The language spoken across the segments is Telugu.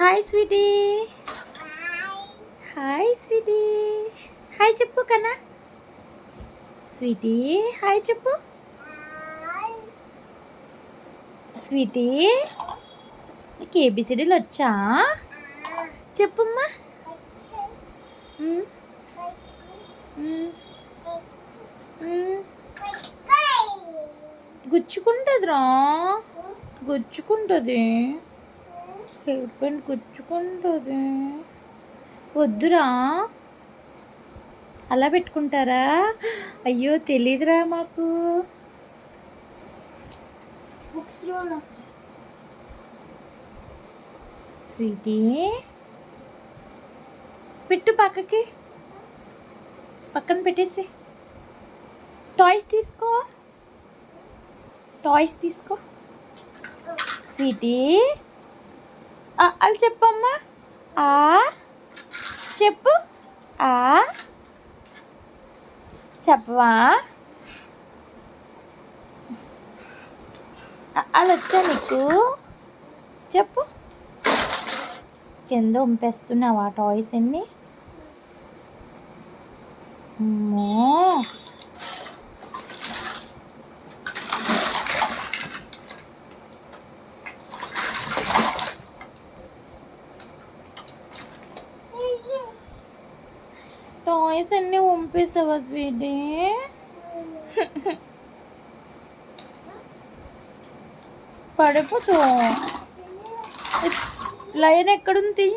Hi sweetie hi sweetie hi చెప్పు కన్నా. స్వీటీ హాయ్ చెప్పు. స్వీటీ కేబిసిడీలు వచ్చా? చెప్పమ్మా. Hmm. Hmm. Hmm. మ్, గుచ్చుకుంటుందిరా. గుచ్చుకుంటుంది. హెయిర్ పెన్ గుచ్చుకుంటుంది. వద్దురా. అలా పెట్టుకుంటారా? అయ్యో తెలీదురా మాకు. స్వీటీ. పెట్టు పక్కకి. పక్కన పెట్టేసి. టాయ్స్ తీసుకో. టాయ్స్ తీసుకో. స్వీటీ. అది చెప్పమ్మా. ఆ చెప్పు. ఆ చెప్పవా? అలా అది వచ్చా నీకు? చెప్పు. కింద ఉంపేస్తున్నావా టాయ్స్ అన్ని. అమ్మో. టాయ్స్ అన్ని స్వీటీ? పడిపోతావు? లైన్ ఎక్కడుంది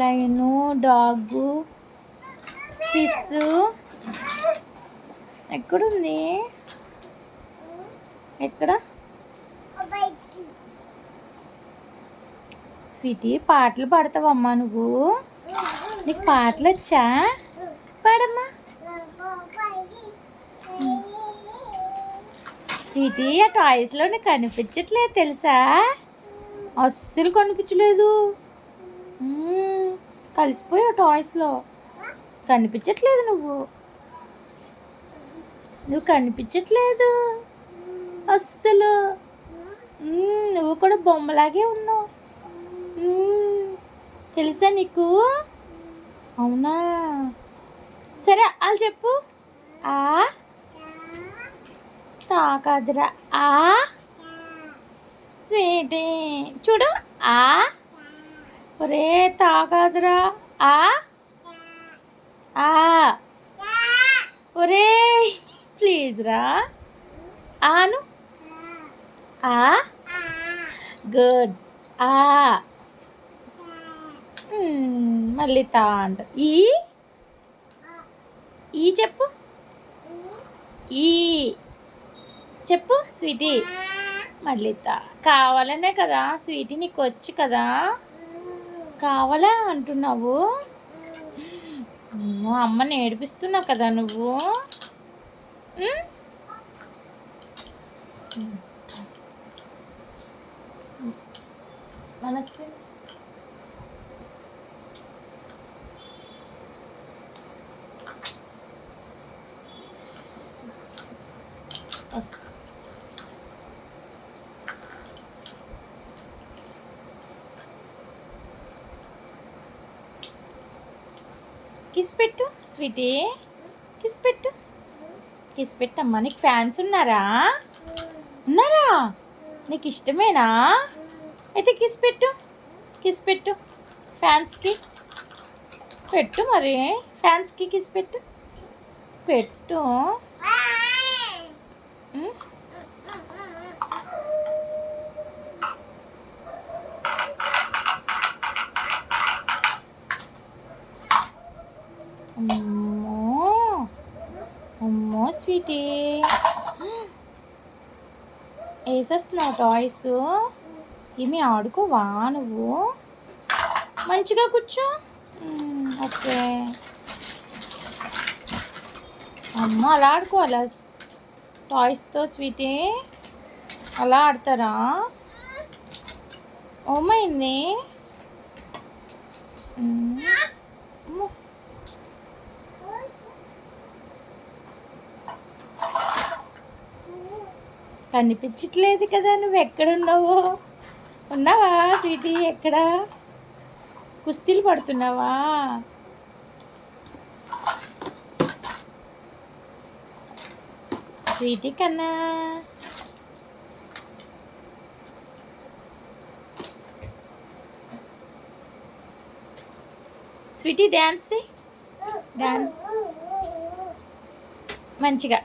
లైను డాగు ఫిస్ ఎక్కడుంది? ఎక్కడ? స్వీటీ పాటలు పాడతావమ్మా నువ్వు? నీకు పాటలు వచ్చా పాడమ్మా. స్వీటీ ఆ టాయ్స్లోనే కనిపించట్లేదు తెలుసా? అస్సలు కనిపించలేదు. మ్మ్. కలిసిపోయావు టాయ్స్లో కనిపించట్లేదు నువ్వు. నువ్వు కనిపించట్లేదు. అస్సలు. నువ్వు కూడా బొమ్మలాగే ఉన్నావు. తెలుసా నీకు? అవునా? అక్షరాలు చెప్పు. ఆ? తాకాదురా. ఆ? స్వీటీ. చూడు. ఆ? ఒరే తాకాదురా. ఆ? ఆ? ఒరే ప్లీజ్ రా ఆను. ఆ? గుడ్. ఆ? మళ్ళీ తా అంట. ఈ? ఈ చెప్పు. ఈ. చెప్పు స్వీటీ. మళ్ళీ కావాలనే కదా స్వీటీ నీకు వచ్చు కదా. కావాలా అంటున్నావు? అమ్మో, అమ్మని ఏడిపిస్తున్నావు కదా నువ్వు? మనస్వి కిస్ పెట్టు స్వీటీ. కిస్ పెట్టు. కిస్ పెట్టమ్మా నీకు ఫ్యాన్స్ ఉన్నారా? ఉన్నారా? నీకు ఇష్టమేనా? అయితే కిస్ పెట్టు కిస్ పెట్టు. ఫ్యాన్స్కి పెట్టు మరి. ఫ్యాన్స్కి కిస్ పెట్టు. పెట్టు. వేసేస్తున్నావు టాయ్స్. ఏమి ఆడుకోవా నువ్వు? మంచిగా కూర్చో. ఓకే. అమ్మ అలా ఆడుకోవాలా? టాయ్స్తో స్వీటీ? అలా ఆడతారా? ఓమైంది కనిపించట్లేదు కదా నువ్వు ఎక్కడున్నావో ఉన్నావా స్వీటీ? ఎక్కడ? కుస్తీలు పడుతున్నావా? స్వీటీ కన్నా. స్వీటీ డ్యాన్స్ డ్యాన్స్ మంచిగా.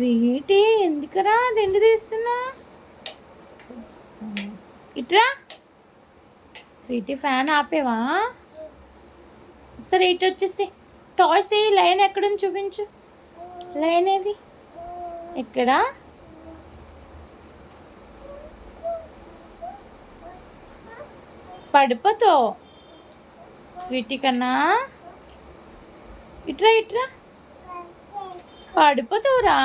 స్వీటీ ఎందుకురా తిండి తీస్తున్నా? ఇట్రా. స్వీటీ ఫ్యాన్ ఆపేవా? సరే ఇటు వచ్చేసి. టాయ్స్ ఏ లైన్ ఎక్కడుంది చూపించు. లైన్ ఏది? ఎక్కడా? పడిపోతావు స్వీటీ కన్నా. ఇట్రా ఇట్రా. పడిపోతావురా?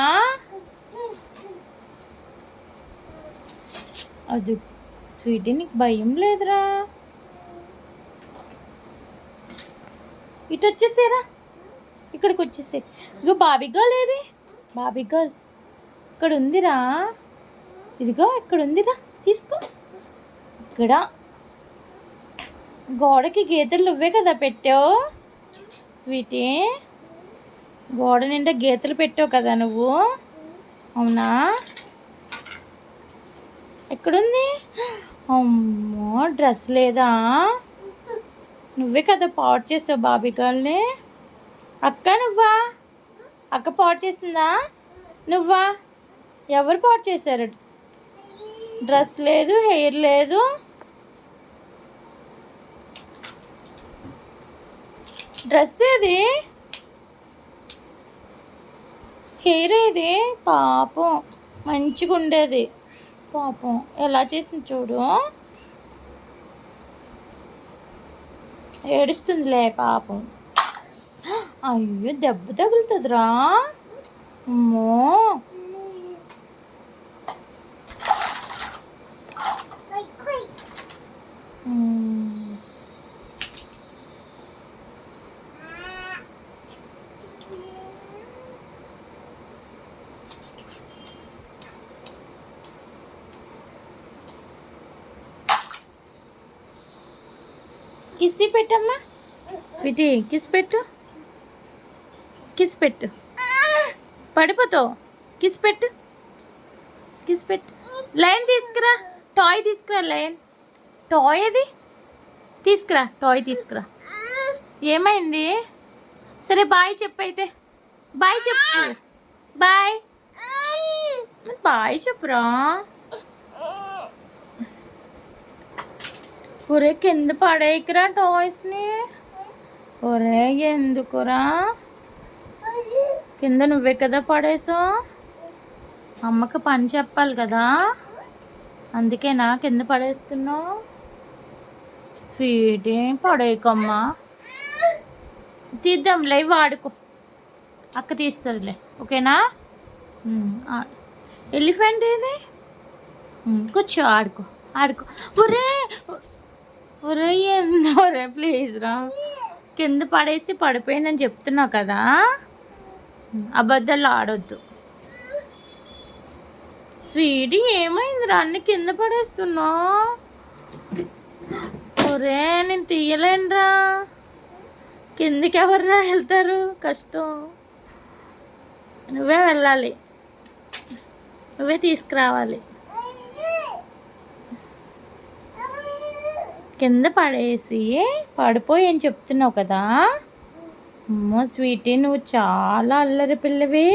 అది స్వీటీ నీకు భయం లేదురా. ఇటు వచ్చేసేరా. ఇక్కడికి వచ్చేసే ఇగో బాబీ గర్ల్ ఏది? బాబీ ఇక్కడ ఉందిరా. ఇదిగో ఇక్కడ ఉందిరా. తీసుకో. ఇక్కడ. గోడకి గీతలు నువ్వే కదా పెట్టావు స్వీటీ. గోడ నిండా గీతలు పెట్టావు కదా నువ్వు? అవునా? ఎక్కడుంది? అమ్మో డ్రెస్ లేదా? నువ్వే కదా పాడు చేసావు బాబీ గర్ల్ని. అక్క నువ్వా? అక్క పాడు చేసిందా? నువ్వా? ఎవరు పాడు చేశారు? డ్రెస్ లేదు హెయిర్ లేదు. డ్రెస్ ఏది? హెయిర్ ఏది పాపం. మంచిగా ఉండేది పాపం. ఎలా చేసింది చూడు. ఏడుస్తుందిలే పాపం. అయ్యో దెబ్బ తగులుతుందిరా. అమ్మో. మ్మ్. కిస్సి పెట్టమ్మా. స్వీటీ కిస్ పెట్టు. కిస్ పెట్టు. పడిపోతావు కిస్ పెట్టు. కిస్ పెట్టు. లైన్ తీసుకురా. టాయ్ తీసుకురా లైన్. టాయ్ అది? తీసుకురా టాయ్ తీసుకురా. ఏమైంది? సరే బాయ్ చెప్పైతే బాయ్ చెప్పు. బాయ్. బాయ్ చెప్పురా ఒరే కింద పడేయకురా టాయ్స్ని. ఒరే ఎందుకురా? కింద నువ్వే కదా పడేసావు అమ్మకి పని చెప్పాలి కదా. అందుకేనా కింద పడేస్తున్నావు? స్వీట్ పడేయకమ్మా. తీద్దాంలే ఇవి వాడుకో. అక్క తీస్తుందిలే ఓకేనా? ఎలిఫెంట్ ఇది కూర్చో ఆడుకో ఆడుకో. ఒరే ఉరయ్యందోరే ఒరే ప్లీజ్ రా. కింద పడేసి పడిపోయిందని చెప్తున్నావు కదా. అబద్ధాలు ఆడొద్దు. స్వీటీ ఏమైందిరా? అన్ని కింద పడేస్తున్నావు ఒరే నేను తీయలేనురా. కిందికి ఎవరినా వెళ్తారు? కష్టం. నువ్వే వెళ్ళాలి. నువ్వే తీసుకురావాలి. కింద పడేసి పడిపోయి అని చెప్తున్నావు కదా? అమ్మో స్వీటీ నువ్వు చాలా అల్లరి పిల్లవి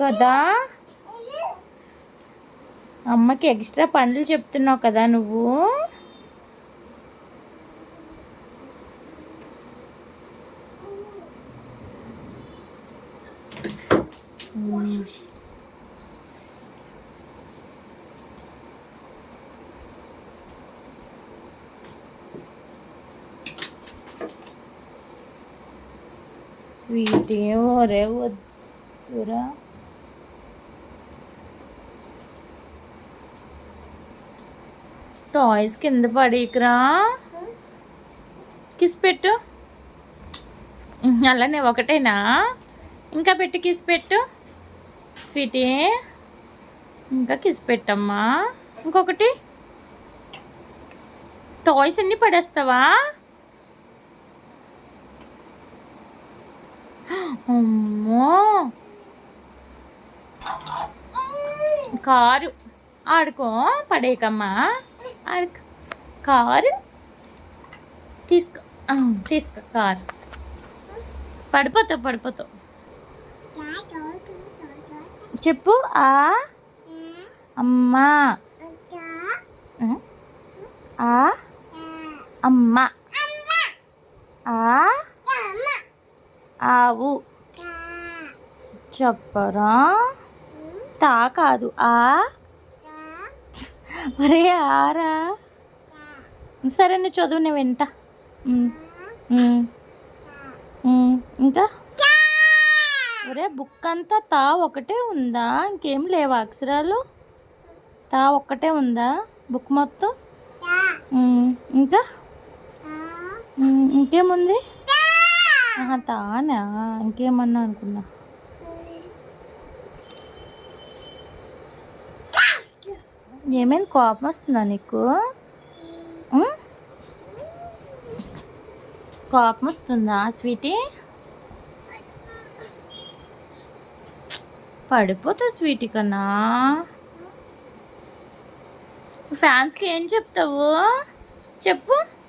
కదా? అమ్మకి ఎక్స్ట్రా పనులు చెప్తున్నావు కదా నువ్వు? స్వీట్ ఒరే వద్దురా టాయ్స్ కింద పడేయకురా కిస్ పెట్టు. అలానే ఒకటేనా? ఇంకా పెట్టి కిస్ పెట్టు. స్వీటీ ఇంకా కిస్ పెట్టమ్మా. ఇంకొకటి. టాయ్స్ అన్నీ పడేస్తావా? అమ్మో. కారు. ఆడుకో పడేకమ్మా. ఆడుకో. కారు. తీసుకో. తీసుకో కారు. పడిపోతావు పడిపోతావు చెప్పు ఆ. అమ్మా. ఆ? అమ్మ. ఆ? ఆవు. చెప్పరా? తా కాదు. ఆ? ఒరే ఆరా? సరే నువ్వు చదువు నేను వింటా. ఇంకా? ఒరే బుక్ అంతా తా ఒకటే ఉందా? ఇంకేం లేవా అక్షరాలు? తా ఒక్కటే ఉందా? బుక్ మొత్తం. ఇంకా. ఇంకేముంది? తానా? ఇంకేమన్నా అనుకున్నా. ఏమైంది? కోపం వస్తుందా నీకు? కోపం వస్తుందా స్వీటీ? పడిపోతావు స్వీటీ కన్నా. ఫ్యాన్స్కి ఏం చెప్తావు? చెప్పు.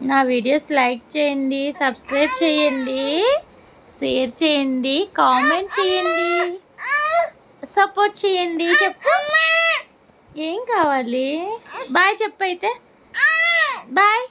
నా వీడియోస్ లైక్ చేయండి సబ్స్క్రైబ్ చేయండి షేర్ చేయండి కామెంట్ చేయండి సపోర్ట్ చేయండి చెప్పు. ఏం కావాలి? బాయ్ చెప్పు అయితే. బాయ్